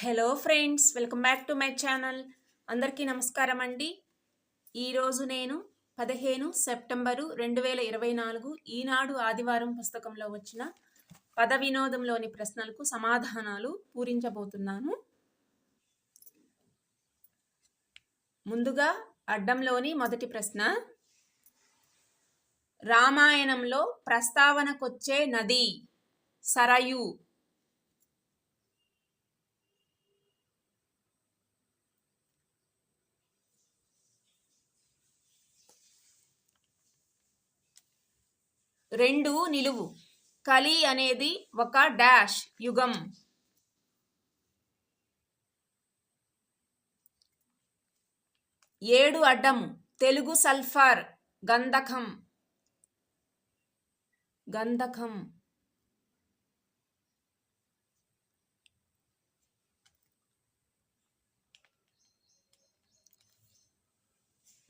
Hello friends welcome back to my channel. అందరికీ నమస్కారం అండి. ఈరోజు నేను పదిహేను సెప్టెంబరు రెండు వేల ఇరవై నాలుగు ఈనాడు ఆదివారం పుస్తకంలో వచ్చిన పద వినోదంలోని ప్రశ్నలకు సమాధానాలు పూరించబోతున్నాను. ముందుగా అడ్డంలోని మొదటి ప్రశ్న. రామాయణంలో ప్రస్తావనకొచ్చే నది సరయు రెండు నిలువు. కలి అనేది ఒక డాష్ యుగం. ఏడు అడ్డము. తెలుగు సల్ఫర్ గంధకం. గంధకం.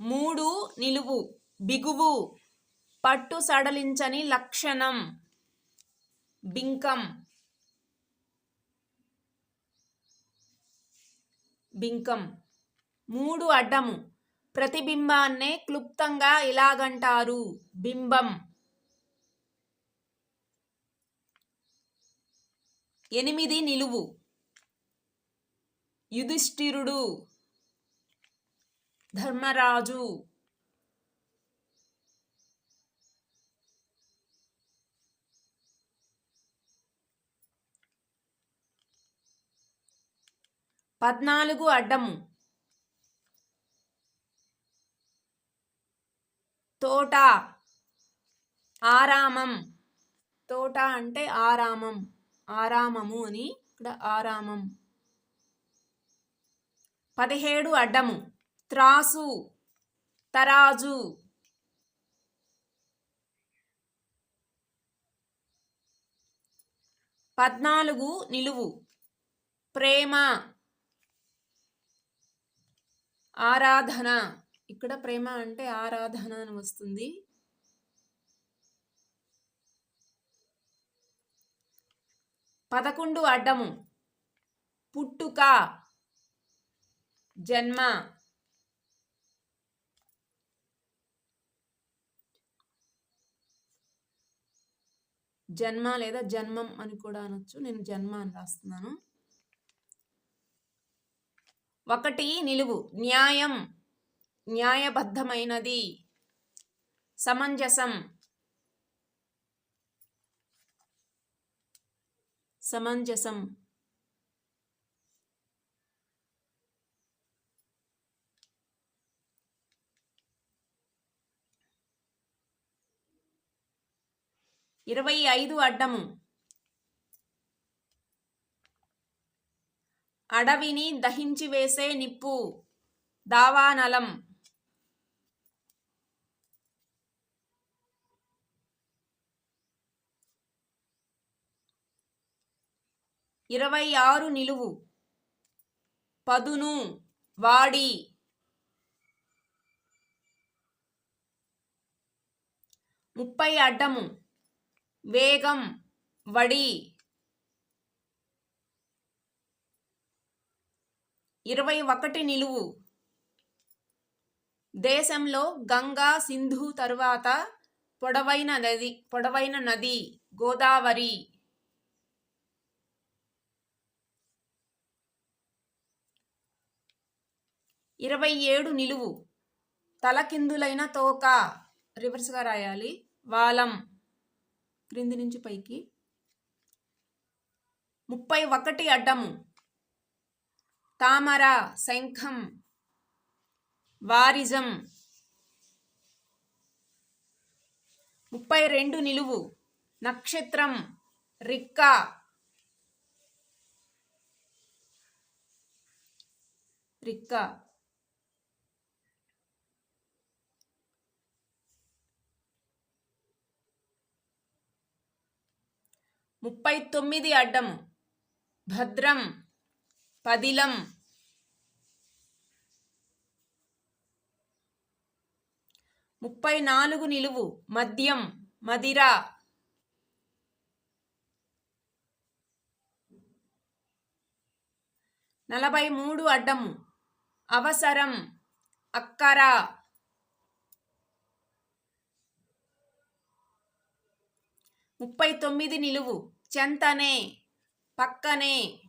మూడు నిలువు. బిగువు. పట్టు సడలించని లక్షణం. బింకం. బింకం. మూడు అడ్డము. ప్రతిబింబాన్నే క్లుప్తంగా ఇలాగంటారు బింబం. ఎనిమిది నిలువు. యుధిష్ఠిరుడు. ధర్మరాజు. పద్నాలుగు అడ్డము. తోట ఆరామం. తోట అంటే ఆరామం. ఆరామము అని ఇక్కడ ఆరామం. పదిహేడు అడ్డము. త్రాసు తరాజు. పద్నాలుగు నిలువు. ప్రేమ. ఆరాధన. ఇక్కడ ప్రేమ అంటే ఆరాధన అని వస్తుంది. పదకొండు అడ్డము. పుట్టుక. జన్మ. జన్మ లేదా జన్మం అని కూడా అనొచ్చు. నేను జన్మ అని రాస్తున్నాను. ఒకటి నిలువు. న్యాయం. న్యాయబద్ధమైనది. సమంజసం. సమంజసం. ఇరవై ఐదు అడ్డము. అడవిని దహించి వేసే నిప్పు. దావానలం ఇరవై ఆరు నిలువు. పదును. వాడి. ముప్పై అడ్డము. వేగం. వడి. ఇరవై ఒకటి నిలువు. దేశంలో గంగా సింధు తరువాత పొడవైన నది పొడవైన నది గోదావరి. ఇరవై ఏడు నిలువు. తలకిందులైన తోక. రివర్స్గా రాయాలి. వాలం. క్రింది నుంచి పైకి. ముప్పై ఒకటి అడ్డము. తామర శంఖం వారిజం. ముప్పై రెండు నిలువు. నక్షత్రం రిక్క. రిక్క. ముప్పై తొమ్మిది అడ్డం. భద్రం. పదిలం. ముప్పై నాలుగు నిలువు మద్యం మదిర. నలభై మూడు అడ్డము అవసరం అక్కర. ముప్పై తొమ్మిది నిలువు చెంతనే పక్కనే.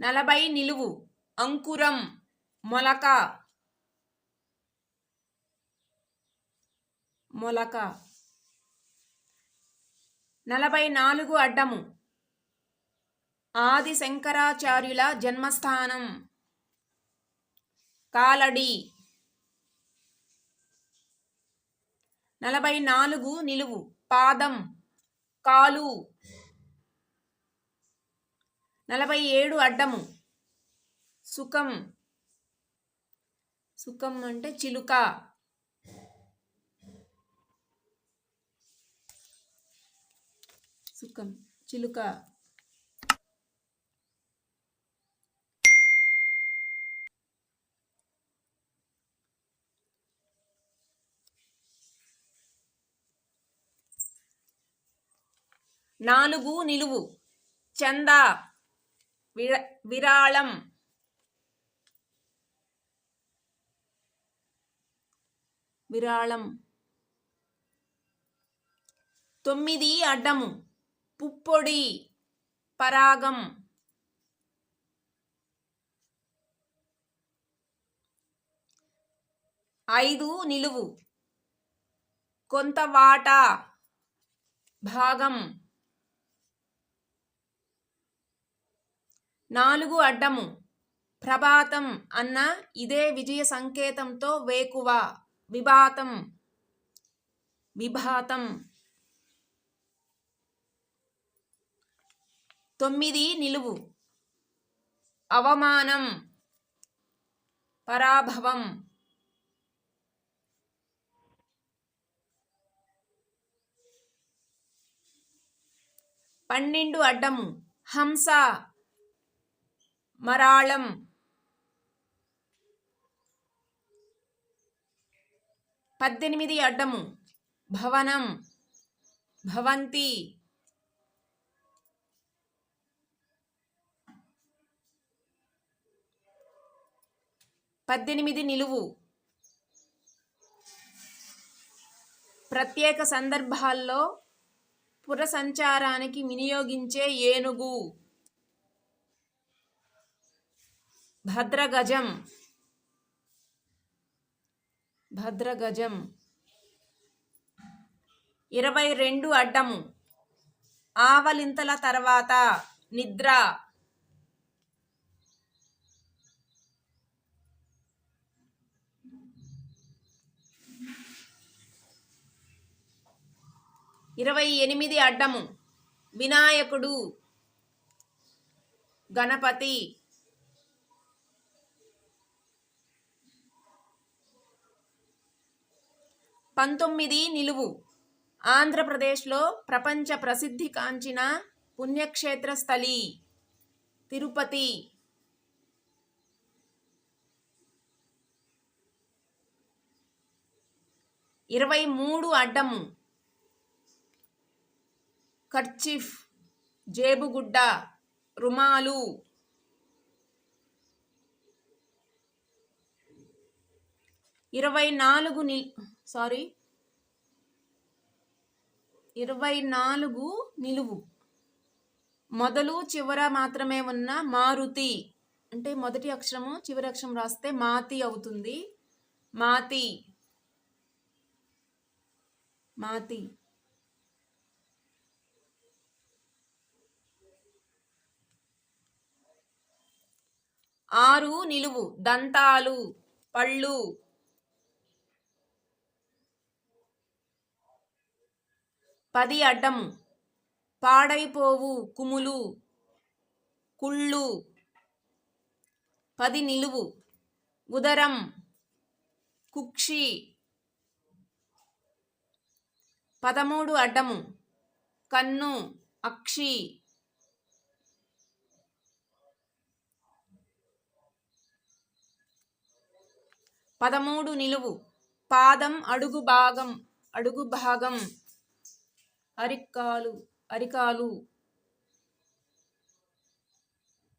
నలభై నిలువు. అంకురం మొలక. మొలక. నలభై నాలుగు అడ్డము. ఆది శంకరాచార్యుల జన్మస్థానం. కాలడి. నలభై నాలుగు నిలువు. పాదం. కాలు. నలభై ఏడు అడ్డము. సుఖం. సుఖం అంటే చిలుక. సుఖం చిలుక. నాలుగు నిలువు. చందా. విర విరాళం. విరాళం. తొమ్మిది అడ్డము. పుప్పొడి. పరాగం. ఐదు నిలువు. కొంత వాటా. భాగం. నాలుగు అడ్డము. ప్రభాతం అన్న ఇదే విజయ సంకేతంతో వేకువ. విభాతం. విభాతం. తొమ్మిది నిలువు. అవమానం. పరాభవం. పన్నెండు అడ్డము. హంస. మరాళం. పద్దెనిమిది అడ్డము. భవనం. భవంతి. పద్దెనిమిది నిలువు. ప్రత్యేక సందర్భాల్లో పురసంచారానికి వినియోగించే ఏనుగు. భద్రగజం. భద్రగజం. ఇరవై రెండు అడ్డము. ఆవలింతల తర్వాత నిద్ర. ఇరవై ఎనిమిది అడ్డము. వినాయకుడు. గణపతి. పంతొమ్మిది నిలువు. ఆంధ్రప్రదేశ్లో ప్రపంచ ప్రసిద్ధి కాంచిన పుణ్యక్షేత్ర స్థలి తిరుపతి. ఇరవై మూడు అడ్డము. కర్చిఫ్ జేబుగుడ్డ రుమాలు. ఇరవై నాలుగు నిల్ సారీ ఇరవై నాలుగు నిలువు. మొదలు చివర మాత్రమే ఉన్న మారుతి. అంటే మొదటి అక్షరము చివరి అక్షరం రాస్తే మాతి అవుతుంది. మాతి. మాతి. ఆరు నిలువు. దంతాలు పళ్ళు. పది అడ్డము పాడైపోవు కుములు కుళ్ళు. పది నిలువు. ఉదరం కుక్షి. పదమూడు అడ్డము. కన్ను అక్షి. పదమూడు నిలువు. పాదం అడుగు భాగం అడుగు భాగం. అరికాలు అరికాలు.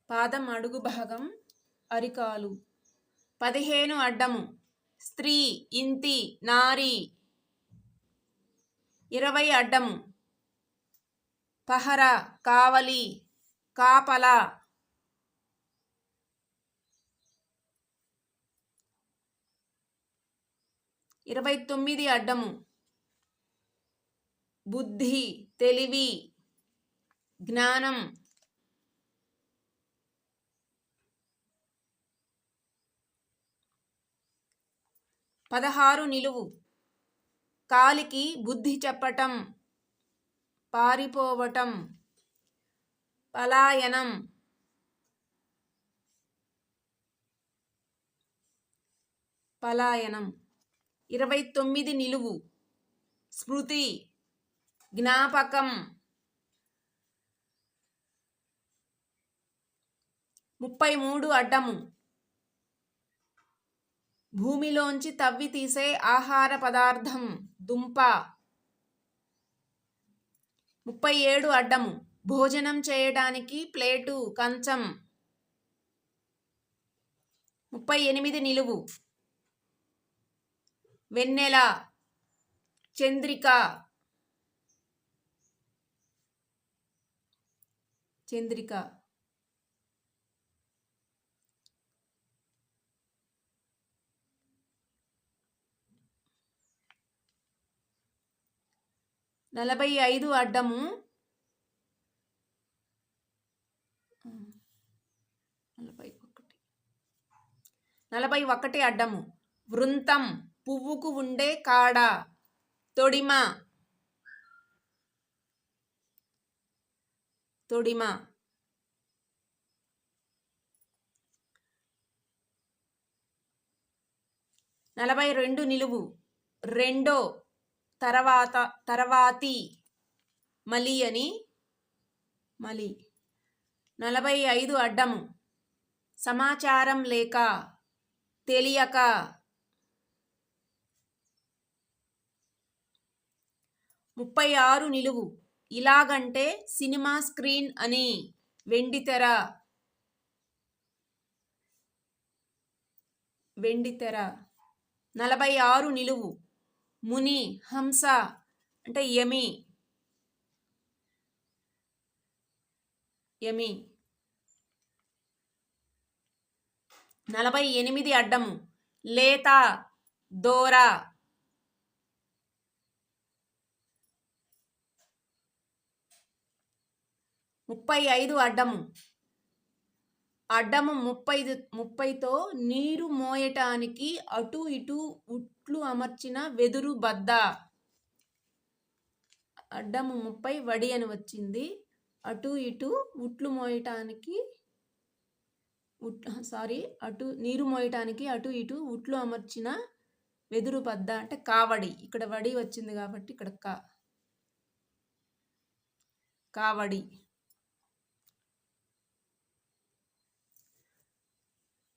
పాదం అడుగు భాగం అరికాలు. పదిహేను అడ్డము. స్త్రీ ఇంతి నారి. ఇరవై అడ్డము. పహర కావలి కాపల. ఇరవై తొమ్మిది అడ్డము. బుద్ధి తెలివి జ్ఞానం. పదహారు నిలువు. కాలికి బుద్ధి చెప్పటం పారిపోవటం పలాయనం. పలాయనం. ఇరవై తొమ్మిది నిలువు. స్మృతి. జ్ఞాపకం. ముప్పై మూడు అడ్డము. భూమిలోంచి తవ్వి తీసే ఆహార పదార్థం దుంప. ముప్పై ఏడు అడ్డము. భోజనం చేయడానికి ప్లేటు కంచం. ముప్పై ఎనిమిది నిలువు. వెన్నెల చంద్రిక. చంద్రిక. నలభై ఐదు అడ్డము. నలభై ఒకటి. నలభై ఒకటి అడ్డము. వృంతం పువ్వుకు ఉండే కాడ. తొడిమ. తొడిమ నలభై రెండు నిలువు రెండో తర్వాత తర్వాతి మలి అని మలి నలభై ఐదు అడ్డము సమాచారం లేక తెలియక ముప్పై ఆరు నిలువు ఇలాగంటే సినిమా స్క్రీన్ అని వెండితెర. వెండితెర. నలభై ఆరు నిలువు. ముని హంస అంటే యమి. యమి. నలభై ఎనిమిది అడ్డము. లేత దోరా. ముప్పై ఐదు అడ్డము. అడ్డము ముప్పై ముప్పైతో నీరు మోయటానికి అటు ఇటు ఉట్లు అమర్చిన వెదురు బద్ద. అడ్డము ముప్పై వడి అని వచ్చింది. అటు ఇటు ఉట్లు మోయటానికి సారీ అటు నీరు మోయటానికి అటు ఇటు ఉట్లు అమర్చిన వెదురు బద్ద అంటే కావడి ఇక్కడ వడి వచ్చింది కాబట్టి ఇక్కడ కా. కావడి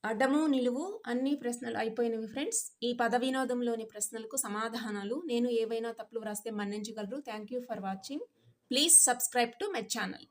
అడ్డము నిలువు అన్ని ప్రశ్నలు అయిపోయినవి ఫ్రెండ్స్. ఈ పద వినోదంలోని ప్రశ్నలకు సమాధానాలు నేను ఏవైనా తప్పులు వ్రాస్తే మన్నించగలరు. Thank you for watching. Please subscribe to my channel.